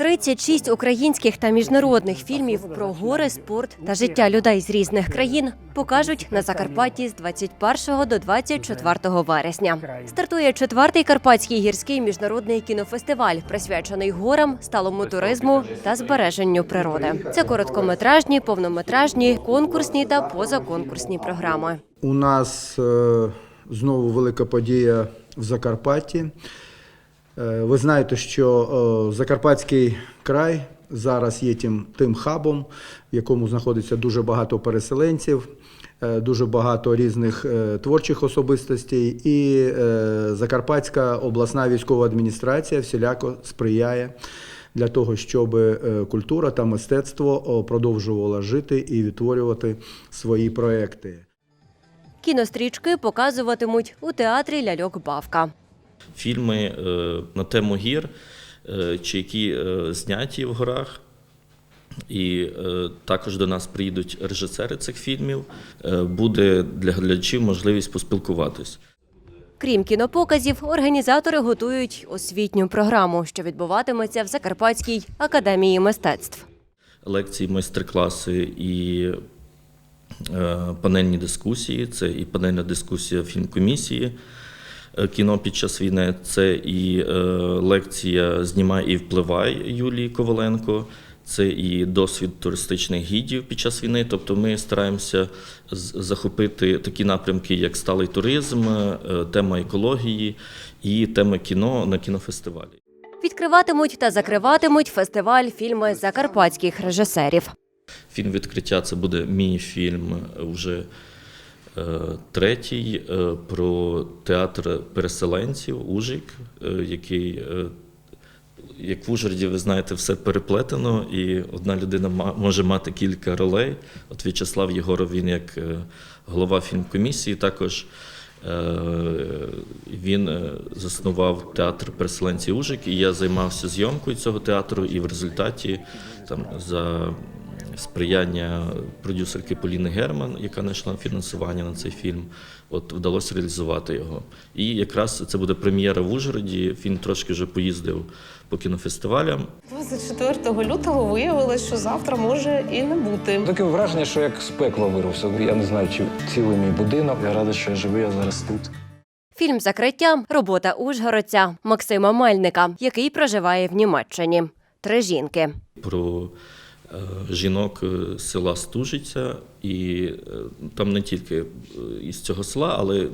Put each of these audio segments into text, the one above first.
36 українських та міжнародних фільмів про гори, спорт та життя людей з різних країн покажуть на Закарпатті з 21 до 24 вересня. Стартує четвертий карпатський гірський міжнародний кінофестиваль, присвячений горам, сталому туризму та збереженню природи. Це короткометражні, повнометражні, конкурсні та позаконкурсні програми. У нас е, знову велика подія в Закарпатті. Е, Ви знаєте, що е, Закарпатський край зараз є тим, тим хабом, в якому знаходиться дуже багато переселенців, е, дуже багато різних творчих особистостей. І Закарпатська обласна військова адміністрація всіляко сприяє для того, щоб культура та мистецтво о, продовжувало жити і відтворювати свої проекти. Кінострічки показуватимуть у театрі Ляльок Бавка. Фільми е, на тему гір, е, чи які е, зняті в горах. І також до нас приїдуть режисери цих фільмів. Буде для глядачів можливість поспілкуватись. Крім кінопоказів, організатори готують освітню програму, що відбуватиметься в Закарпатській академії мистецтв. Лекції, майстер-класи і панельні дискусії. Це і панельна дискусія фільмкомісії кіно під час війни. Це і е, лекція Знімай і впливай Юлії Коваленко. Це і досвід туристичних гідів під час війни. Тобто ми стараємося захопити такі напрямки, як сталий туризм, е, тема екології і тема кіно на кінофестивалі. Відкриватимуть та закриватимуть фестиваль фільми закарпатських режисерів. Фільм відкриття це буде мій фільм вже е, третій е, про театр переселенців Ужик, е, який, е, як в Ужгороді, ви знаєте, все переплетено, і одна людина може мати кілька ролей. От В'ячеслав Єгоров, він як е, голова фільмкомісії, також е, він е, заснував театр переселенців Ужик, і я займався зйомкою цього театру, і в результаті там за сприяння продюсерки Поліни Герман, яка знайшла фінансування на цей фільм. От вдалося реалізувати його. І якраз це буде прем'єра в Ужгороді. Фільм трошки вже поїздив по кінофестивалям. 24 лютого виявилось, що завтра може і не бути. Таке враження, що як з пекла вирвався. Я не знаю, чи цілий мій будинок. Я радий, що я живий, я зараз тут. Фільм закриття робота ужгородця Максима Мельника, який проживає в Німеччині. Три жінки. про жінок е, села Стужиця, і е, там не тільки е, із цього села, але в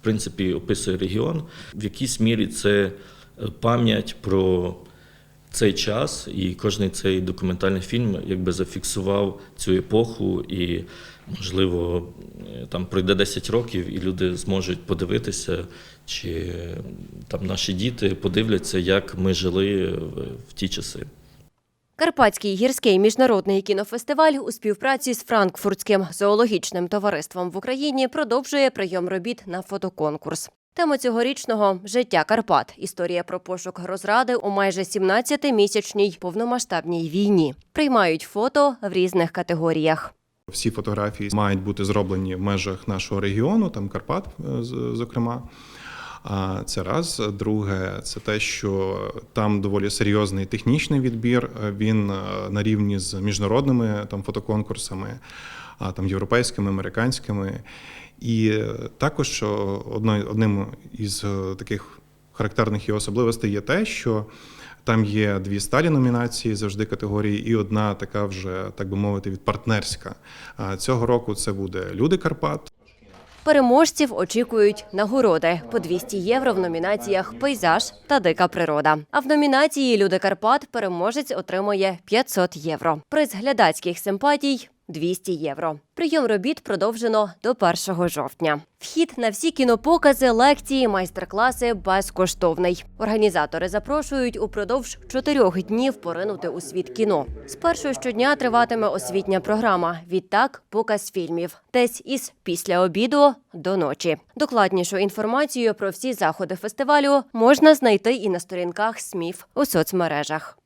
принципі описує регіон. В якійсь мірі це е, пам'ять про цей час, і кожний цей документальний фільм якби зафіксував цю епоху, і можливо е, там пройде 10 років, і люди зможуть подивитися, чи е, там наші діти подивляться, як ми жили в ті часи. Карпатський гірський міжнародний кінофестиваль у співпраці з Франкфуртським зоологічним товариством в Україні продовжує прийом робіт на фотоконкурс. Тема цьогорічного життя Карпат. Історія про пошук розради у майже 17-місячній повномасштабній війні. Приймають фото в різних категоріях. Всі фотографії мають бути зроблені в межах нашого регіону, там Карпат, е, зокрема. Це раз. Друге, це те, що там доволі серйозний технічний відбір. Він е, на рівні з міжнародними там фотоконкурсами, а там європейськими, американськими. І е, також е, одним із таких характерних і особливостей є те, що там є дві сталі номінації завжди категорії, і одна така вже, так би мовити, від партнерська. Цього року це буде Люди Карпат. Переможців очікують нагороди по 200 євро в номінаціях Пейзаж та Дика природа. А в номінації Люди Карпат переможець отримує 500 євро. Приз глядацьких симпатій 200 євро. Прийом робіт продовжено до 1 жовтня. Вхід на всі кінопокази, лекції, майстер-класи безкоштовний. Організатори запрошують упродовж чотирьох днів поринути у світ кіно. Спершу щодня триватиме освітня програма. Відтак показ фільмів. Десь із після обіду до ночі. Докладнішу інформацію про всі заходи фестивалю можна знайти і на сторінках СМІФ у соцмережах.